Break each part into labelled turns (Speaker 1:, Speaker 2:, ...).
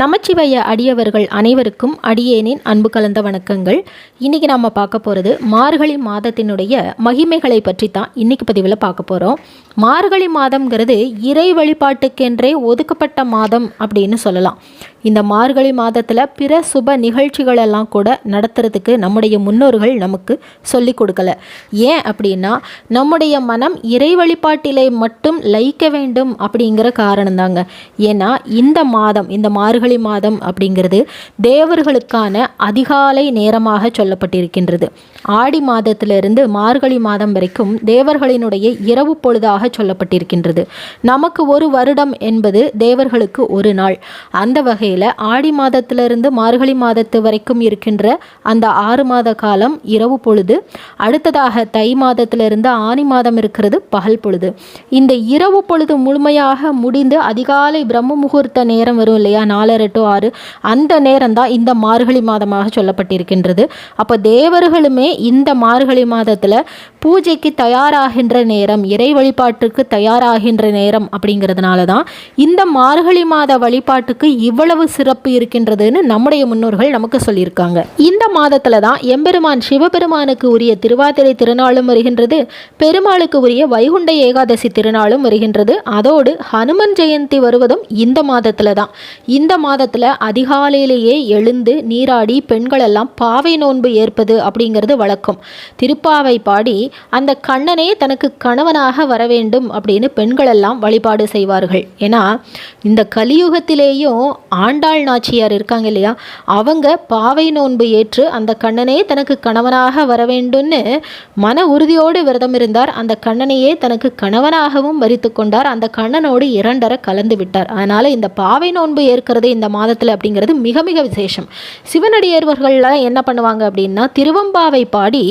Speaker 1: நமச்சிவய அடியவர்கள் அனைவருக்கும் அடியேனின் அன்பு கலந்த வணக்கங்கள். இன்றைக்கி நம்ம பார்க்க போகிறது மார்கழி மாதத்தினுடைய மகிமைகளை பற்றி தான் இன்றைக்கி பதிவில் பார்க்க போகிறோம் மார்கழி மாதம்ங்கிறது இறை வழிபாட்டுக்கென்றே ஒதுக்கப்பட்ட மாதம் அப்படின்னு சொல்லலாம். இந்த மார்கழி மாதத்தில் பிற சுப நிகழ்ச்சிகளெல்லாம் கூட நடத்துறதுக்கு நம்முடைய முன்னோர்கள் நமக்கு சொல்லி கொடுக்கல. ஏன் அப்படின்னா நம்முடைய மனம் இறை வழிபாட்டிலே மட்டும் லயிக்க வேண்டும் அப்படிங்கிற காரணம் தாங்க ஏன்னா இந்த மாதம் இந்த மார்கழி மாதம் அப்படிங்கிறது தேவர்களுக்கான அதிகாலை நேரமாக சொல்லப்பட்டிருக்கின்றது. ஆடி மாதத்திலிருந்து மார்கழி மாதம் வரைக்கும் தேவர்களினுடைய இரவு பொழுதாக சொல்லப்பட்டிருக்கின்றது. நமக்கு ஒரு வருடம் என்பது தேவர்களுக்கு ஒரு நாள். அந்த வகை வகையில் ஆடி மாதத்திலிருந்து மார்கழி மாதத்து வரைக்கும் இருக்கின்ற அந்த ஆறு மாத காலம் இரவு பொழுது அடுத்ததாக தை மாதத்திலிருந்து ஆணி மாதம் இருக்கிறது பகல் பொழுது. இந்த இரவு பொழுது முழுமையாக முடிந்து அதிகாலை பிரம்ம முகூர்த்த நேரம் வரும் இல்லையா? நாலரை டு ஆறு. அந்த நேரம் தான் இந்த மார்கழி மாதமாக சொல்லப்பட்டிருக்கின்றது. அப்போ தேவர்களுமே இந்த மார்கழி மாதத்தில் பூஜைக்கு தயாராகின்ற நேரம் இறை வழிபாட்டுக்கு தயாராகின்ற நேரம் அப்படிங்கிறதுனால தான் இந்த மார்கழி மாத வழிபாட்டுக்கு இவ்வளவு சிறப்பு இருக்கின்றதுன்னு நம்முடைய முன்னோர்கள் நமக்கு சொல்லியிருக்காங்க. இந்த மாதத்தில் தான் எம்பெருமான் சிவபெருமானுக்கு உரிய திருவாதிரை திருநாளும் வருகின்றது பெருமாளுக்கு உரிய வைகுண்ட ஏகாதசி திருநாளும் வருகின்றது. அதோடு ஹனுமன் ஜெயந்தி வருவதும் இந்த மாதத்தில் தான். இந்த மாதத்தில் அதிகாலையிலேயே எழுந்து நீராடி பெண்கள் எல்லாம் பாவை நோன்பு ஏற்பது அப்படிங்கிறது வழக்கம். திருப்பாவை பாடி அந்த கண்ணனே தனக்கு கணவனாக வர வேண்டும் அப்படின்னு பெண்கள் எல்லாம் வழிபாடு செய்வார்கள். ஏன்னா இந்த கலியுகத்திலேயும் ஆண்டாள் நாச்சியார் இருக்காங்க இல்லையா? அவங்க பாவை நோன்பு ஏற்று அந்த கண்ணனே தனக்கு கணவனாக வர வேண்டும்னு மன உறுதியோடு விரதம் இருந்தார். அந்த கண்ணனையே தனக்கு கணவனாகவும் வரித்து கொண்டார். அந்த கண்ணனோடு இரண்டரை கலந்து விட்டார். அதனால் இந்த பாவை நோன்பு ஏற்கிறது இந்த மாதத்தில் அப்படிங்கிறது மிக மிக விசேஷம். சிவனடியவர்கள்லாம் என்ன பண்ணுவாங்க அப்படின்னா திருவம்பாவை பாடி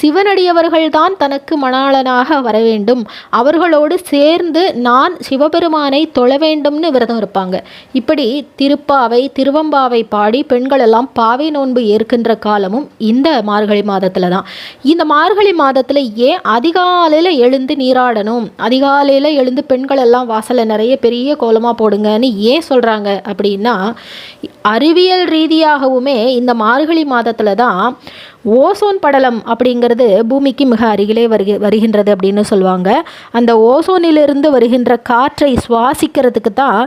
Speaker 1: சிவனடியவர்கள் தான் தனக்கு மணாளனாக வர வேண்டும் அவர்களோடு சேர்ந்து நான் சிவபெருமானை தொழ வேண்டும்னு விரதம் இருப்பாங்க. இப்படி திருப்பாவை திருவம்பாவை பாடி பெண்கள் எல்லாம் பாவை நோன்பு ஏற்கின்ற காலமும் இந்த மார்கழி மாதத்தில் தான் இந்த மார்கழி மாதத்தில் ஏன் அதிகாலையில் எழுந்து நீராடணும்? அதிகாலையில் எழுந்து பெண்கள் எல்லாம் வாசலில் நிறைய பெரிய கோலமாக போடுங்கன்னு ஏன் சொல்கிறாங்க அப்படின்னா அறிவியல் ரீதியாகவுமே இந்த மார்கழி மாதத்தில் தான் ஓசோன் படலம் அப்படிங்கிறது பூமிக்கு மிக அருகிலே வருகி வருகின்றது அப்படின்னு சொல்லுவாங்க. அந்த ஓசோனிலிருந்து வருகின்ற காற்றை சுவாசிக்கிறதுக்கு தான்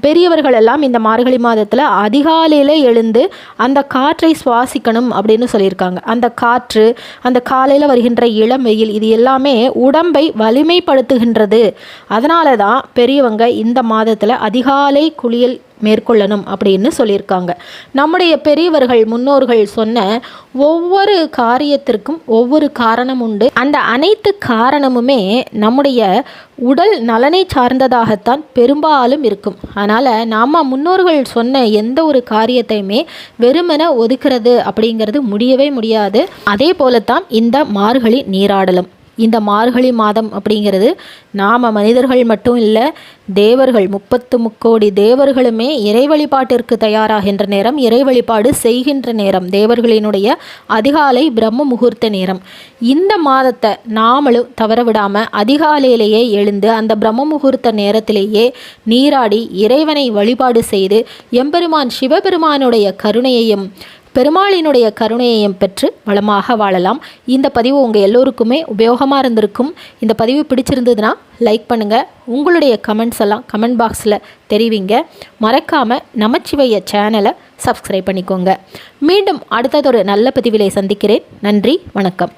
Speaker 1: பெரியவர்கள் எல்லாம் இந்த மார்கழி மாதத்தில் அதிகாலையில் எழுந்து அந்த காற்றை சுவாசிக்கணும் அப்படின்னு சொல்லியிருக்காங்க. அந்த காற்று அந்த காலையில் வருகின்ற இளம் வெயில் இது எல்லாமே உடம்பை வலிமைப்படுத்துகின்றது. அதனால தான் பெரியவங்க இந்த மாதத்தில் அதிகாலை குளியல் மேற்கொள்ளணும் அப்படின்னு சொல்லியிருக்காங்க. நம்முடைய பெரியவர்கள் முன்னோர்கள் சொன்ன ஒவ்வொரு காரியத்திற்கும் ஒவ்வொரு காரணம் உண்டு. அந்த அனைத்து காரணமுமே நம்முடைய உடல் நலனை சார்ந்ததாகத்தான் பெரும்பாலும் இருக்கும். அதனால் நாம் முன்னோர்கள் சொன்ன எந்த ஒரு காரியத்தையுமே வெறுமன ஒதுக்கிறது அப்படிங்கிறது முடியவே முடியாது. அதே போலத்தான் இந்த மார்கழி நீராடலும். இந்த மார்கழி மாதம் அப்படிங்கிறது நாம் மனிதர்கள் மட்டும் இல்லை தேவர்கள் முப்பத்து முக்கோடி தேவர்களுமே இறை வழிபாட்டிற்கு தயாராகின்ற நேரம் இறை வழிபாடு செய்கின்ற நேரம் தேவர்களினுடைய அதிகாலை பிரம்ம முகூர்த்த நேரம். இந்த மாதத்தை நாமளும் தவற விடாமல் அதிகாலையிலேயே எழுந்து அந்த பிரம்ம முகூர்த்த நேரத்திலேயே நீராடி இறைவனை வழிபாடு செய்து எம்பெருமான் சிவபெருமானுடைய கருணையையும் பெருமாளினுடைய கருணையையும் பெற்று வளமாக வாழலாம். இந்த பதிவு உங்கள் எல்லோருக்குமே உபயோகமாக இருந்திருக்கும். இந்த பதிவு பிடிச்சிருந்ததுன்னா லைக் பண்ணுங்கள் உங்களுடைய கமெண்ட்ஸ் எல்லாம் கமெண்ட் பாக்ஸில் தெரிவிங்க. மறக்காமல் நமச்சிவைய சேனலை சப்ஸ்கிரைப் பண்ணிக்கோங்க. மீண்டும் அடுத்ததொரு நல்ல பதிவிலை சந்திக்கிறேன். நன்றி வணக்கம்.